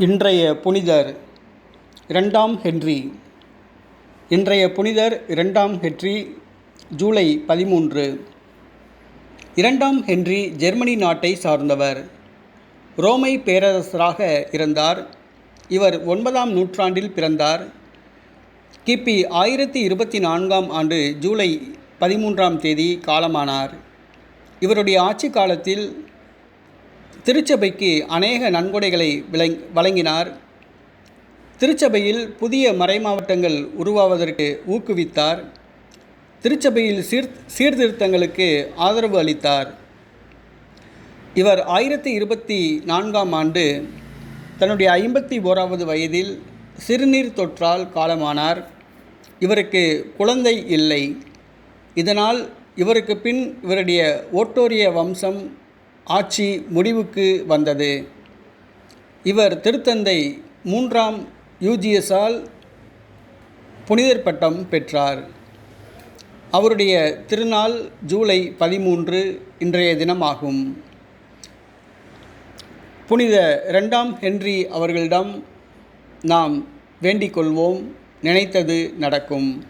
இன்றைய புனிதர் இரண்டாம் ஹென்றி. இன்றைய புனிதர் இரண்டாம் ஹென்றி ஜூலை பதிமூன்று. இரண்டாம் ஹென்றி ஜெர்மனி நாட்டை சார்ந்தவர். ரோமை பேரரசராக இருந்தார். இவர் ஒன்பதாம் நூற்றாண்டில் பிறந்தார். கிபி ஆயிரத்தி இருபத்தி நான்காம் ஆண்டு ஜூலை பதிமூன்றாம் தேதி காலமானார். இவருடைய ஆட்சி காலத்தில் திருச்சபைக்கு அநேக நன்கொடைகளை விளங் வழங்கினார். திருச்சபையில் புதிய மறைமாவட்டங்கள் உருவாவதற்கு ஊக்குவித்தார். திருச்சபையில் சீர் சீர்திருத்தங்களுக்கு ஆதரவு அளித்தார். இவர் ஆயிரத்தி இருபத்தி நான்காம் ஆண்டு தன்னுடைய ஐம்பத்தி ஓராவது வயதில் சிறுநீர் தொற்றால் காலமானார். இவருக்கு குழந்தை இல்லை. இதனால் இவருக்கு பின் இவருடைய ஓட்டோரிய வம்சம் ஆட்சி முடிவுக்கு வந்தது. இவர் திருத்தந்தை மூன்றாம் யூஜியஸால் புனிதர் பட்டம் பெற்றார். அவருடைய திருநாள் ஜூலை பதிமூன்று இன்றைய தினமாகும். புனித இரண்டாம் ஹென்றி அவர்களிடம் நாம் வேண்டிக் கொள்வோம். நினைத்தது நடக்கும்.